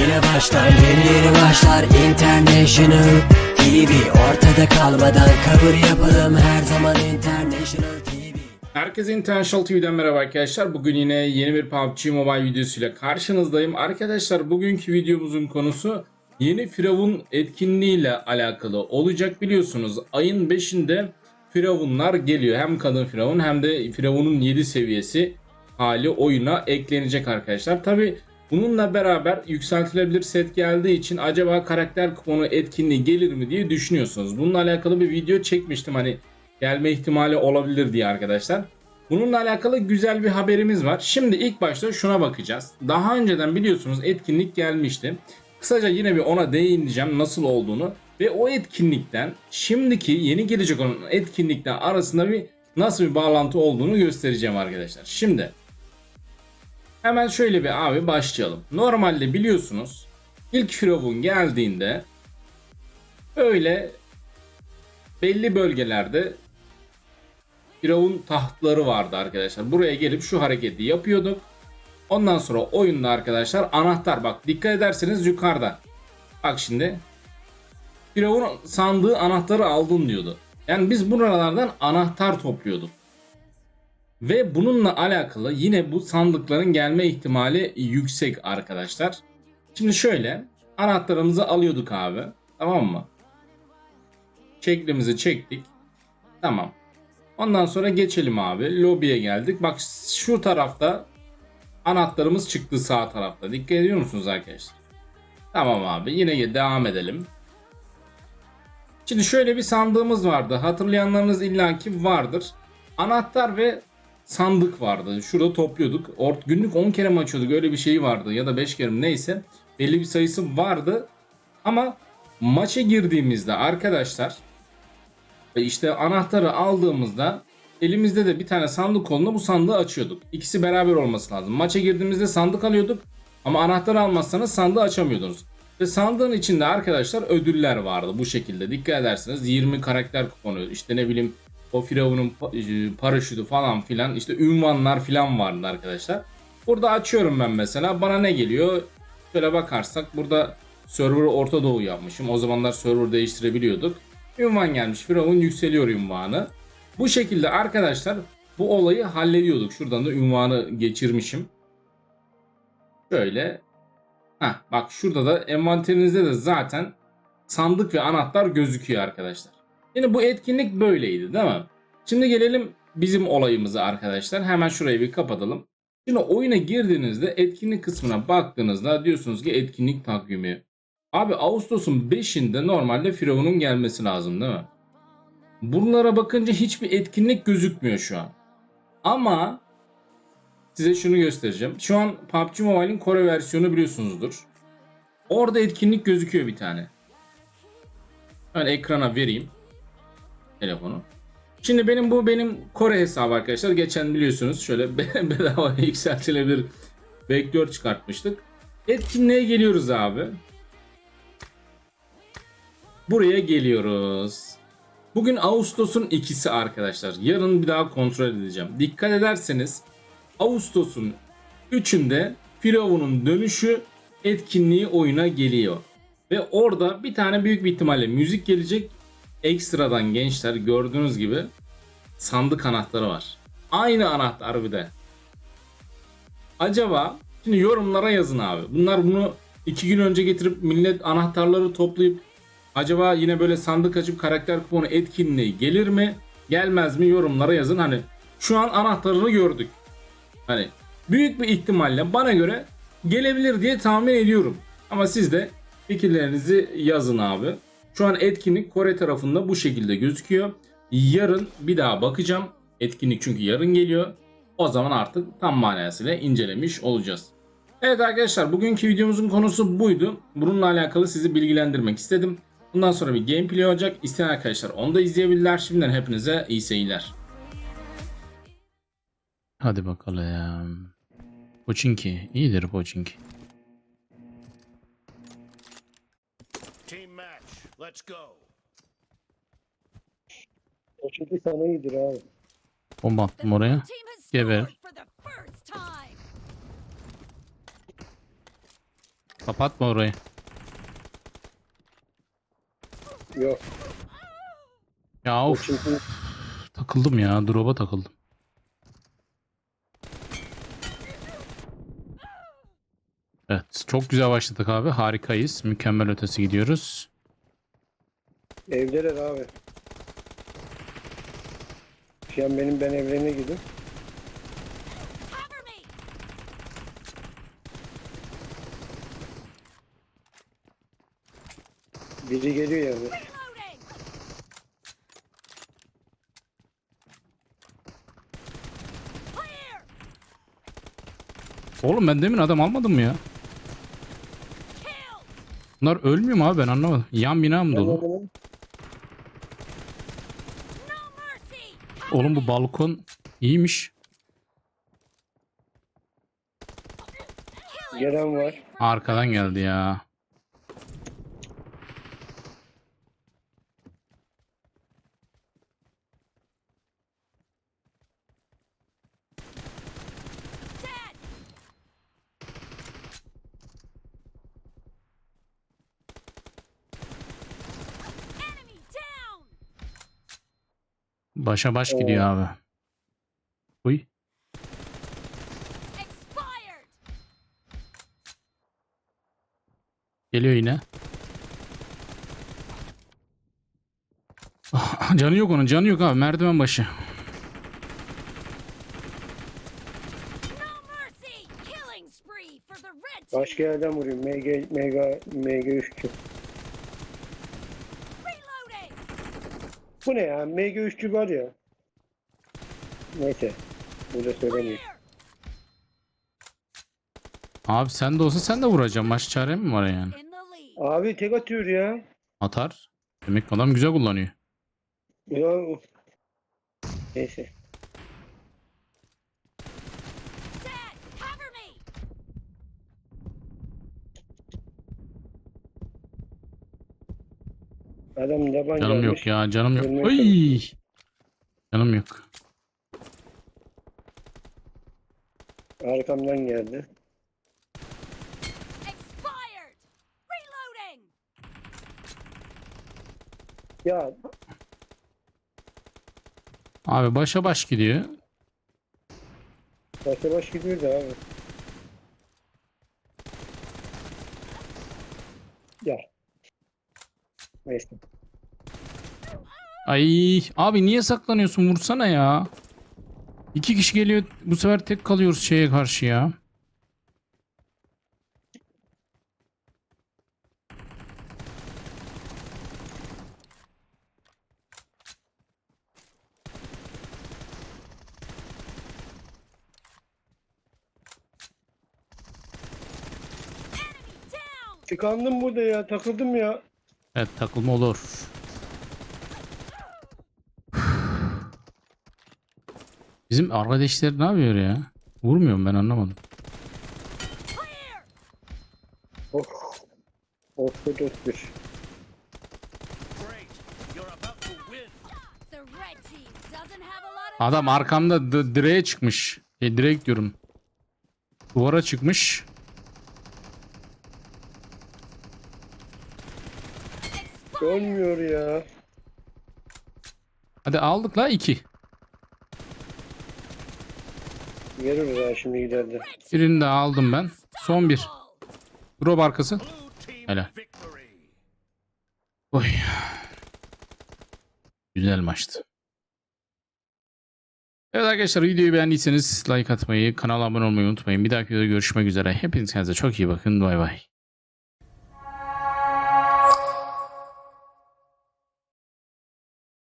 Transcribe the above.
Yine başlar yeni yeni başlar International TV Ortada kalmadan kabul yapalım her zaman International TV Herkese International TV'den merhaba arkadaşlar. Bugün yine yeni bir PUBG Mobile videosuyla karşınızdayım. Arkadaşlar bugünkü videomuzun konusu yeni Firavun etkinliğiyle alakalı olacak. Biliyorsunuz ayın 5'inde Firavunlar geliyor. Hem kadın Firavun hem de Firavun'un 7 seviyesi hali oyuna eklenecek arkadaşlar. Tabi bununla beraber yükseltilebilir set geldiği için acaba karakter kuponu etkinliği gelir mi diye düşünüyorsunuz. Bununla alakalı bir video çekmiştim hani gelme ihtimali olabilir diye arkadaşlar. Bununla alakalı güzel bir haberimiz var. Şimdi ilk başta şuna bakacağız. Daha önceden biliyorsunuz etkinlik gelmişti. Kısaca yine bir ona değineceğim nasıl olduğunu ve o etkinlikten şimdiki yeni gelecek olan etkinlikler arasında bir nasıl bir bağlantı olduğunu göstereceğim arkadaşlar. Şimdi hemen şöyle bir abi başlayalım. Normalde biliyorsunuz ilk Firavun geldiğinde öyle belli bölgelerde Firavun tahtları vardı arkadaşlar. Buraya gelip şu hareketi yapıyorduk. Ondan sonra oyunda arkadaşlar anahtar bak dikkat ederseniz yukarıda. Bak şimdi Firavun sandığı anahtarı aldın diyordu. Yani biz buralardan anahtar topluyorduk. Ve bununla alakalı yine bu sandıkların gelme ihtimali yüksek arkadaşlar. Şimdi şöyle anahtarımızı alıyorduk abi. Tamam mı? Şeklimizi çektik. Tamam. Ondan sonra geçelim abi. Lobiye geldik. Bak şu tarafta anahtarımız çıktı sağ tarafta. Dikkat ediyor musunuz arkadaşlar? Tamam abi. Yine devam edelim. Şimdi şöyle bir sandığımız vardı. Hatırlayanlarınız illaki vardır. Anahtar ve sandık vardı. Şurada topluyorduk. Ort günlük 10 kere mi açıyorduk? Öyle bir şey vardı. Ya da 5 kere mi neyse. Belli bir sayısı vardı. Ama maça girdiğimizde arkadaşlar ve işte anahtarı aldığımızda elimizde de bir tane sandık olduğunda bu sandığı açıyorduk. İkisi beraber olması lazım. Maça girdiğimizde sandık alıyorduk ama anahtarı almazsanız sandığı açamıyordunuz. Ve sandığın içinde arkadaşlar ödüller vardı bu şekilde. Dikkat ederseniz 20 karakter kuponu işte ne bileyim o Firavun'un e, paraşütü falan filan işte ünvanlar filan vardı arkadaşlar. Burada açıyorum ben mesela bana ne geliyor? Şöyle bakarsak burada server Orta Doğu yapmışım. O zamanlar server değiştirebiliyorduk. Ünvan gelmiş. Firavun yükseliyor ünvanı. Bu şekilde arkadaşlar bu olayı hallediyorduk. Şuradan da ünvanı geçirmişim. Şöyle. Heh, bak şurada da envanterinizde de zaten sandık ve anahtar gözüküyor arkadaşlar. Yine bu etkinlik böyleydi değil mi? Şimdi gelelim bizim olayımıza arkadaşlar. Hemen şurayı bir kapatalım. Şimdi oyuna girdiğinizde etkinlik kısmına baktığınızda diyorsunuz ki etkinlik takvimi. Abi Ağustos'un 5'inde normalde Firavun'un gelmesi lazım değil mi? Bunlara bakınca hiçbir etkinlik gözükmüyor şu an. Ama size şunu göstereceğim. Şu an PUBG Mobile'in Kore versiyonu biliyorsunuzdur. Orada etkinlik gözüküyor bir tane. Ben ekrana vereyim telefonu. Şimdi benim bu benim Kore hesabı arkadaşlar. Geçen biliyorsunuz şöyle bedava yükseltilebilir vektör çıkartmıştık. Etkinliğe geliyoruz abi. Buraya geliyoruz. Bugün Ağustos'un ikisi arkadaşlar. Yarın bir daha kontrol edeceğim. Dikkat ederseniz Ağustos'un 3'ünde Firavun'un dönüşü etkinliği oyuna geliyor. Ve orada bir tane büyük bir ihtimalle müzik gelecek. Ekstradan gençler gördüğünüz gibi sandık anahtarı var. Aynı anahtar bir de. Acaba şimdi yorumlara yazın abi. Bunlar bunu iki gün önce getirip millet anahtarları toplayıp acaba yine böyle sandık açıp karakter kuponu etkinliği gelir mi? Gelmez mi? Yorumlara yazın. Hani şu an anahtarını gördük. Hani büyük bir ihtimalle bana göre gelebilir diye tahmin ediyorum. Ama siz de fikirlerinizi yazın abi. Şu an etkinlik Kore tarafında bu şekilde gözüküyor. Yarın bir daha bakacağım. Etkinlik çünkü yarın geliyor. O zaman artık tam manasıyla incelemiş olacağız. Evet arkadaşlar bugünkü videomuzun konusu buydu. Bununla alakalı sizi bilgilendirmek istedim. Bundan sonra bir gameplay olacak. İsteyen arkadaşlar onu da izleyebilirler. Şimdiden hepinize iyi seyirler. Hadi bakalım. Poçinki. iyidir Poçinki. Let's go. O çünkü sana iyidir abi. Bomba attım oraya. Geber. Kapatma orayı. Yok. Ya of çünkü takıldım ya. Drop'a takıldım. Evet çok güzel başladık abi. Harikayız. Mükemmel ötesi gidiyoruz. Evdeler abi. Şu an benim ben evlerine gidip biri geliyor yani. Oğlum ben demin adam almadım mı ya? Bunlar ölmüyor mu abi ben anlamadım. Yan bina mı dolu? Oğlum bu balkon iyiymiş. Gelen var. Arkadan geldi ya. Başa baş gidiyor abi. Uy. Geliyor yine. Ah, Canı yok onun canı yok abi merdiven başı. No mercy! Killing spree for the red team! Başka yerden vuruyor. MG, mega, MG3'cü. Reloading! Bu ne ya? MG3'cü var ya. Neyse. Burada söylemiyor. Clear! Abi sen de olsa sen de vuracaksın. Baş çare mi var yani? Abi tek atıyor ya. Atar. Demek ki adam güzel kullanıyor. Ya. Neyse. Adam yaban Canım gelmiş. yok ya canım yok. Ölmeye Oy. Canım yok. Arkamdan geldi. Expired! Reloading! Ya Abi başa baş gidiyor. başa baş gidiyor da abi. Ya. Neyse. Ay abi niye saklanıyorsun vursana ya. İki kişi geliyor bu sefer tek kalıyoruz şeye karşı ya. Tıkandım burada ya. Takıldım ya. Evet takılma olur. Bizim arkadaşlar ne yapıyor ya? Vurmuyorum ben anlamadım. Of da dört bir. Adam arkamda direğe çıkmış. E, direkt diyorum. Duvara çıkmış. Ölmüyor ya. Hadi aldık la iki. Gelir ha şimdi giderdi. Birini de aldım ben. Son bir. Drop arkası. Helal. Oy. Güzel maçtı. Evet arkadaşlar videoyu beğendiyseniz like atmayı, kanala abone olmayı unutmayın. Bir dahaki videoda görüşmek üzere. Hepiniz kendinize çok iyi bakın. Bay bay.